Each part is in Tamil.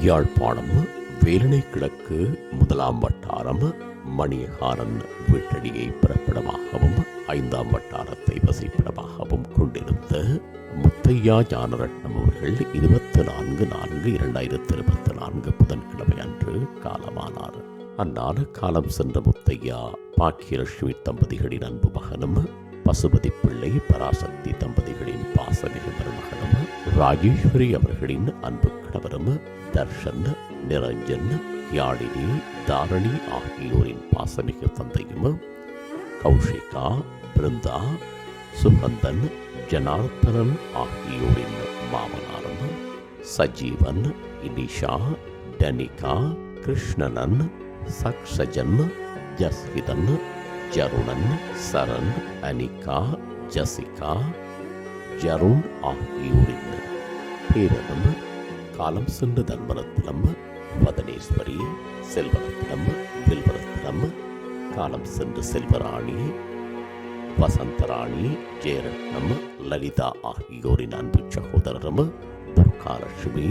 யாழ்ப்பாணம் வேலனை கிழக்கு முதலாம் வட்டாரம் மணியகாரன் வீட்டடியை பிறப்பிடமாகவும் ஐந்தாம் வட்டாரத்தை வசிப்பிடமாகவும் கொண்டிருந்த முத்தையா ஞானரட்னம் அவர்கள் இருபத்தி நான்கு நான்கு இரண்டாயிரத்தி இருபத்தி நான்கு புதன்கிழமை அன்று காலமானார். அந்நாடு காலம் சென்ற முத்தையா பாக்கியலட்சுமி தம்பதிகளின் அன்பு மகனும் பசுபதி பிள்ளை பராசக்தி தம்பதிகளின் பாசமிகு மருமகனும் ராஜேஸ்வரி அவர்களின் அன்பு கணவரும் தர்ஷன் நிரஞ்சன் யாழினி தாரணி ஆகியோரின் பாசமிகு தந்தையும் கௌஷிகா பிருந்தா சுகந்தன் ஜனார்த்தனன் ஆகியோரின் மாமனாரும் சஜீவன் இனிஷா டனிகா கிருஷ்ணனன் சக்ஷஜன் ஜஸ்கிதன் ஜருணன் சரண் அனிகா ஜசிகா ஜருண் ஆகியோரின் பேரனும் காலம் சென்ற தன்மரத்திலம் வதனேஸ்வரி செல்வரத்தினம் வில்வரத்தினம் காலம் சென்ற செல்வராணி வசந்தராணி ஜெயரத்னம் லலிதா ஆகியோரின் அன்பு சகோதரரும் துர்காலட்சுமி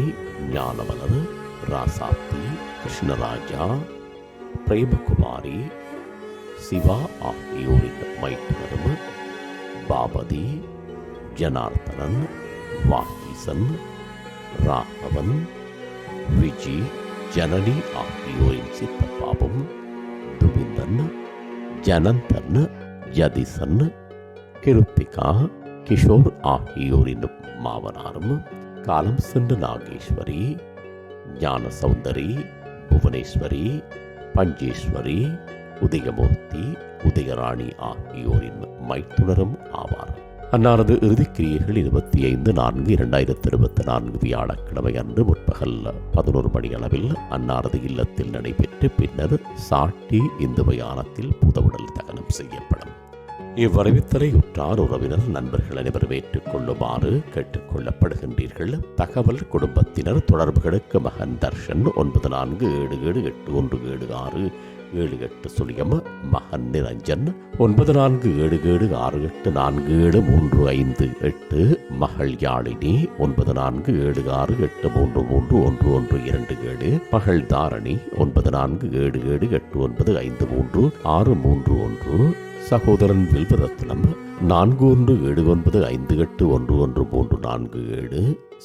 ஞானவலர் ராசாப்தி கிருஷ்ணராஜா பிரேமகுமாரி சிவா ஆகியோரின் மைத்துனரும் பாபதி ஜனார்த்தனன் வாகீசன் ராகவன் விஜி ஜனனி ஆகியோரின் சித்தப்பாவும் துவிந்தன் ஜனந்தன் யதிசன் கிருத்திகா கிஷோர் ஆகியோரின் மாவனாரும் காலம் சென்ற நாகேஸ்வரி ஞான சௌந்தரி புவனேஸ்வரி பஞ்சேஸ்வரி உதயமூர்த்தி உதயராணி ஆகியோரின் மைத்துணரும் ஆவார். அன்னாரது இறுதிக்கிரியைகள் இருபத்தி ஐந்து நான்கு இரண்டாயிரத்தி இருபத்தி நான்கு வியாழக்கிழமை அன்று முற்பகல் பதினோரு மணி அளவில் அன்னாரது இல்லத்தில் நடைபெற்று பின்னர் சாட்டி இந்து மயானத்தில் புதவுடல் தகனம் செய்யப்படும். இவ்வறிவித்தலை உற்றார் உறவினர் நண்பர்கள் அனைவரும் ஏற்றுக்கொள்ளுமாறு கேட்டுக்கொள்ளப்படுகின்றீர்கள். தகவல் குடும்பத்தினர் தொடர்புகளுக்கு மகன் தர்ஷன் ஒன்பது நான்கு ஏழு ஏழு எட்டு ஒன்று ஏழு ஆறு ஏழு எட்டு சுழியம் மகன் நிரஞ்சன் ஒன்பது நான்கு ஏழு ஏழு ஆறு எட்டு நான்கு ஏழு மூன்று ஐந்து எட்டு மகள் யாழினி ஒன்பது நான்கு ஏழு ஆறு எட்டு மூன்று மூன்று ஒன்று ஒன்று இரண்டு ஏழு மகள் தாரணி ஒன்பது நான்கு ஏழு ஏழு எட்டு ஒன்பது ஐந்து மூன்று ஆறு மூன்று ஒன்று சகோதரன் வில்வரத்னம் நான்கு ஒன்று ஏழு ஒன்பது ஐந்து எட்டு ஒன்று ஒன்று மூன்று நான்கு ஏழு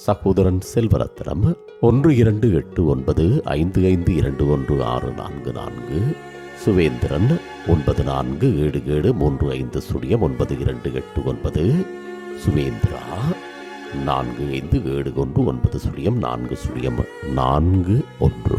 சகோதரன் செல்வரத்னம் ஒன்று இரண்டு எட்டு ஒன்பது ஐந்து ஐந்து இரண்டு ஒன்று ஆறு நான்கு நான்கு சுவேந்திரன் ஒன்பது நான்கு ஏழு ஏழு மூன்று ஐந்து சுழியம் ஒன்பது இரண்டு எட்டு ஒன்பது சுவேந்திரா நான்கு ஐந்து ஏழு ஒன்று ஒன்பது சுழியம் நான்கு சுழியம் நான்கு ஒன்று.